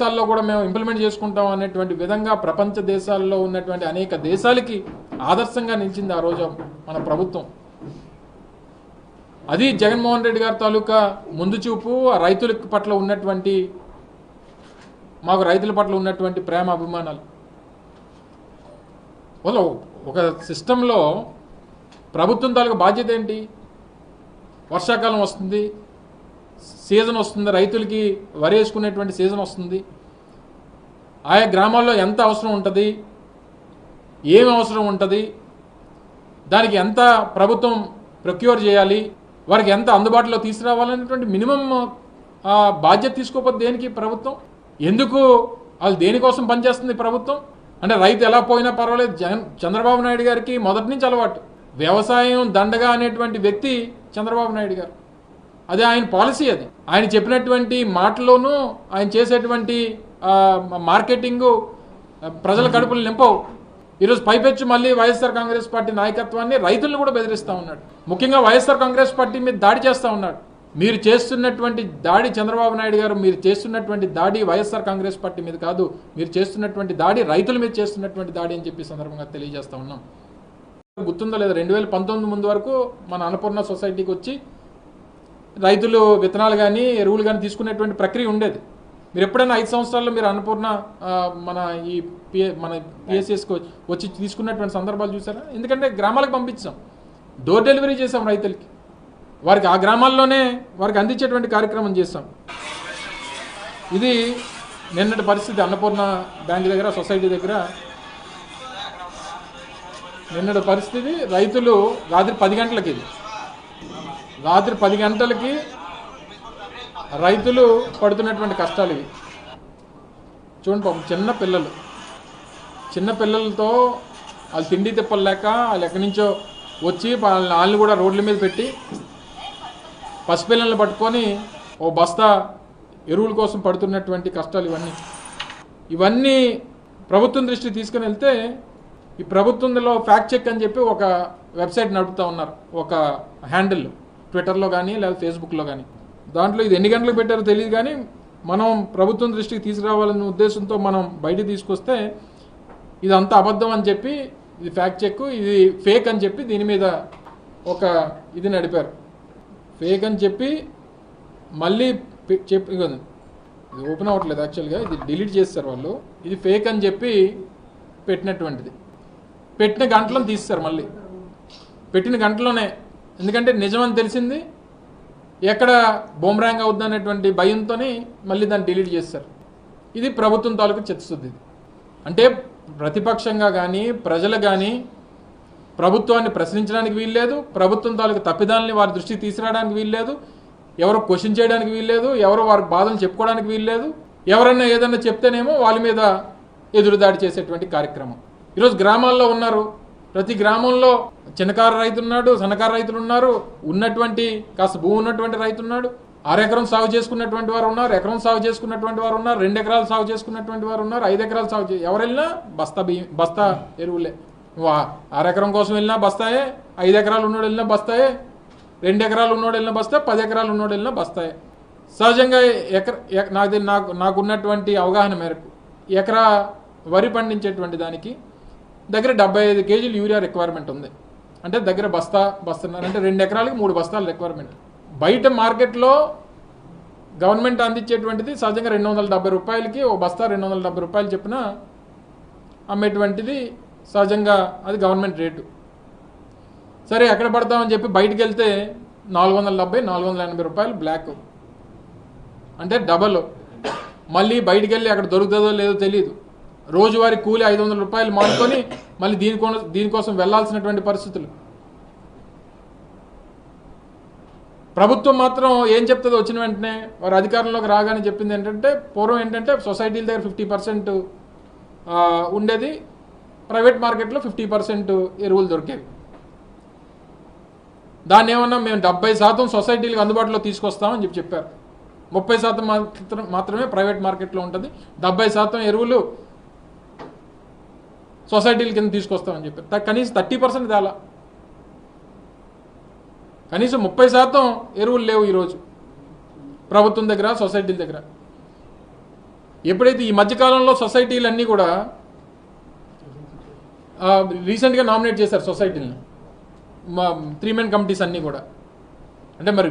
దేశాల్లో కూడా మేము ఇంప్లిమెంట్ చేసుకుంటాం అనేటువంటి విధంగా ప్రపంచ దేశాల్లో ఉన్నటువంటి అనేక దేశాలకి ఆదర్శంగా నిలిచింది ఆ రోజు మన ప్రభుత్వం. అది జగన్మోహన్ రెడ్డి గారి తాలూకా ముందు చూపు రైతుల పట్ల ఉన్నటువంటి మాకు రైతుల పట్ల ఉన్నటువంటి ప్రేమ అభిమానాలు. వాళ్ళు ఒక సిస్టంలో ప్రభుత్వం తాలూకా బాధ్యత ఏంటి? వర్షాకాలం వస్తుంది సీజన్ వస్తుంది రైతులకి వరి వేసుకునేటువంటి సీజన్ వస్తుంది. ఆయా గ్రామాల్లో ఎంత అవసరం ఉంటుంది? ఏం అవసరం ఉంటుంది? దానికి ఎంత ప్రభుత్వం ప్రొక్యూర్ చేయాలి? వారికి ఎంత అందుబాటులో తీసుకురావాలనేటువంటి మినిమం బాధ్యత తీసుకోకపోతే దేనికి ప్రభుత్వం? ఎందుకు వాళ్ళు దేనికోసం పనిచేస్తుంది ప్రభుత్వం? అంటే రైతు ఎలా పోయినా పర్వాలేదు. చంద్రబాబు నాయుడు గారికి మొదటి నుంచి అలవాటు. వ్యవసాయం దండగా అనేటువంటి వ్యక్తి చంద్రబాబు నాయుడు గారు. అదే ఆయన పాలసీ అది. ఆయన చెప్పినటువంటి మాటలోనూ ఆయన చేసేటువంటి మార్కెటింగు ప్రజల కడుపులు నింపవు. ఈరోజు పైపెచ్చు మళ్ళీ వైఎస్ఆర్ కాంగ్రెస్ పార్టీ నాయకత్వాన్ని రైతులను కూడా బెదిరిస్తూ ఉన్నాడు. ముఖ్యంగా వైఎస్ఆర్ కాంగ్రెస్ పార్టీ మీద దాడి చేస్తూ ఉన్నాడు. మీరు చేస్తున్నటువంటి దాడి చంద్రబాబు నాయుడు గారు మీరు చేస్తున్నటువంటి దాడి వైఎస్ఆర్ కాంగ్రెస్ పార్టీ మీద కాదు మీరు చేస్తున్నటువంటి దాడి రైతుల మీద చేస్తున్నటువంటి దాడి అని చెప్పి సందర్భంగా తెలియజేస్తా ఉన్నాం. గుర్తుందో లేదా రెండు వేల పంతొమ్మిది ముందు వరకు మన అన్నపూర్ణ సొసైటీకి వచ్చి రైతులు విత్తనాలు కానీ ఎరువులు కానీ తీసుకునేటువంటి ప్రక్రియ ఉండేది. మీరు ఎప్పుడైనా ఐదు సంవత్సరాల్లో మీరు అన్నపూర్ణ మన ఈ పిఏ మన పిఎస్ఎస్కి వచ్చి తీసుకున్నటువంటి సందర్భాలు చూసారా? ఎందుకంటే గ్రామాలకు పంపించాం. డోర్ డెలివరీ చేసాం రైతులకి. వారికి ఆ గ్రామాల్లోనే వారికి అందించేటువంటి కార్యక్రమం చేస్తాం ఇది నిన్నటి పరిస్థితి అన్నపూర్ణ బ్యాంక్ దగ్గర సొసైటీ దగ్గర. నిన్నటి పరిస్థితి రైతులు రాత్రి పది గంటలకి ఇది. రాత్రి పది గంటలకి రైతులు పడుతున్నటువంటి కష్టాలు ఇవి. చూడండి పాపం చిన్న పిల్లలు. చిన్న పిల్లలతో వాళ్ళు తిండి తిప్పలేక వాళ్ళు ఎక్కడి నుంచో వచ్చి వాళ్ళని వాళ్ళని కూడా రోడ్ల మీద పెట్టి పసిపిల్లల్ని పట్టుకొని ఓ బస్తా ఎరువుల కోసం పడుతున్నటువంటి కష్టాలు ఇవన్నీ. ఇవన్నీ ప్రభుత్వం దృష్టికి తీసుకుని వెళ్తే ఈ ప్రభుత్వంలో ఫ్యాక్ట్ చెక్ అని చెప్పి ఒక వెబ్సైట్ నడుపుతూ ఉన్నారు ఒక హ్యాండిల్. ట్విట్టర్లో కానీ లేదా ఫేస్బుక్లో కానీ దాంట్లో ఇది ఎన్ని గంటలకు పెట్టారో తెలియదు కానీ మనం ప్రభుత్వం దృష్టికి తీసుకురావాలనే ఉద్దేశంతో మనం బయట తీసుకొస్తే ఇదంతా అబద్ధం అని చెప్పి ఇది ఫ్యాక్ట్ చెక్ ఇది ఫేక్ అని చెప్పి దీని మీద ఒక ఇది నడిపారు. ఫేక్ అని చెప్పి మళ్ళీ చెప్పి ఇది ఓపెన్ అవ్వట్లేదు యాక్చువల్గా ఇది డిలీట్ చేస్తారు వాళ్ళు. ఇది ఫేక్ అని చెప్పి పెట్టినటువంటిది. పెట్టిన గంటలను తీస్తారు మళ్ళీ. పెట్టిన గంటలోనే ఎందుకంటే నిజమని తెలిసింది. ఎక్కడ బొమ్రాంగ్ అవుద్దనేటువంటి భయంతోనే భయంతో మళ్ళీ దాన్ని డిలీట్ చేస్తారు. ఇది ప్రభుత్వం తాలూకు చిత్తశుద్ధి అంటే ప్రతిపక్షంగా కానీ ప్రజలు కానీ ప్రభుత్వాన్ని ప్రశ్నించడానికి వీల్లేదు. ప్రభుత్వం తాలూకు తప్పిదాలని వారి దృష్టికి తీసుకురావడానికి వీల్లేదు. ఎవరు క్వశ్చన్ చేయడానికి వీల్లేదు. ఎవరు వారి బాధలు చెప్పుకోవడానికి వీల్లేదు. ఎవరన్నా ఏదన్నా చెప్తేనేమో వాళ్ళ మీద ఎదురుదాడి చేసేటువంటి కార్యక్రమం. ఈరోజు గ్రామాల్లో ఉన్నారు ప్రతి గ్రామంలో చిన్నకారు రైతు ఉన్నాడు సన్నకారు రైతులు ఉన్నారు. ఉన్నటువంటి కాస్త భూమి ఉన్నటువంటి రైతున్నాడు అరెకరం సాగు చేసుకున్నటువంటి వారు ఉన్నారు ఎకరం సాగు చేసుకున్నటువంటి వారు ఉన్నారు రెండు ఎకరాలు సాగు చేసుకున్నటువంటి వారు ఉన్నారు ఐదు ఎకరాలు సాగు చే ఎవరు వెళ్ళినా బస్తా బియ్యం బస్తా ఎరువులే. అరెకరం కోసం వెళ్ళినా బస్తాయే ఐదు ఎకరాలు ఉన్నోడు వెళ్ళినా బస్తాయే రెండు ఎకరాలు ఉన్నోడు వెళ్ళినా బస్తాయి పది ఎకరాలు ఉన్నోడు వెళ్ళినా బస్తాయే. సహజంగా ఎకర ఎక- నాకు నాకు నాకున్నటువంటి అవగాహన మేరకు ఎకరా వరి పండించేటువంటి దానికి దగ్గర డెబ్బై ఐదు కేజీలు యూరియా రిక్వైర్మెంట్ ఉంది. అంటే దగ్గర బస్తా బస్తున్నారు అంటే రెండు ఎకరాలకి మూడు బస్తాల రిక్వైర్మెంట్ బయట మార్కెట్లో గవర్నమెంట్ అందించేటువంటిది సహజంగా రెండు వందల డెబ్బై రూపాయలకి ఓ బస్తా రెండు వందల డెబ్బై రూపాయలు చెప్పిన అమ్మేటువంటిది సహజంగా అది గవర్నమెంట్ రేటు సరే ఎక్కడ పడతామని చెప్పి బయటికి వెళ్తే నాలుగు వందల డెబ్బై నాలుగు వందల ఎనభై రూపాయలు బ్లాక్ అంటే డబల్ మళ్ళీ బయటికి వెళ్ళి అక్కడ దొరుకుతుందో లేదో తెలియదు రోజువారీ కూలి ఐదు వందల రూపాయలు మానుకొని మళ్ళీ దీనికో దీనికోసం వెళ్ళాల్సినటువంటి పరిస్థితులు. ప్రభుత్వం మాత్రం ఏం చెప్తుందో వచ్చిన వెంటనే వారు అధికారంలోకి రాగానే చెప్పింది ఏంటంటే పూర్వం ఏంటంటే సొసైటీల దగ్గర ఫిఫ్టీ పర్సెంట్ ఉండేది. ప్రైవేట్ మార్కెట్లో ఫిఫ్టీ పర్సెంట్ ఎరువులు దొరికేవి. దాన్ని ఏమన్నా మేము డెబ్బై శాతం సొసైటీలకు అందుబాటులో తీసుకొస్తామని చెప్పి చెప్పారు. ముప్పై శాతం మాత్రం మాత్రమే ప్రైవేట్ మార్కెట్లో ఉంటుంది. డెబ్బై శాతం ఎరువులు సొసైటీల కింద తీసుకొస్తామని చెప్పారు. కనీసం థర్టీ పర్సెంట్ తేలా. కనీసం ముప్పై శాతం ఎరువులు లేవు ఈరోజు. ప్రభుత్వం దగ్గర సొసైటీల దగ్గర. ఎప్పుడైతే ఈ మధ్యకాలంలో సొసైటీలన్నీ కూడా రీసెంట్గా నామినేట్ చేశారు సొసైటీలను. మా త్రీ మెన్ కమిటీస్ అన్నీ కూడా. అంటే మరి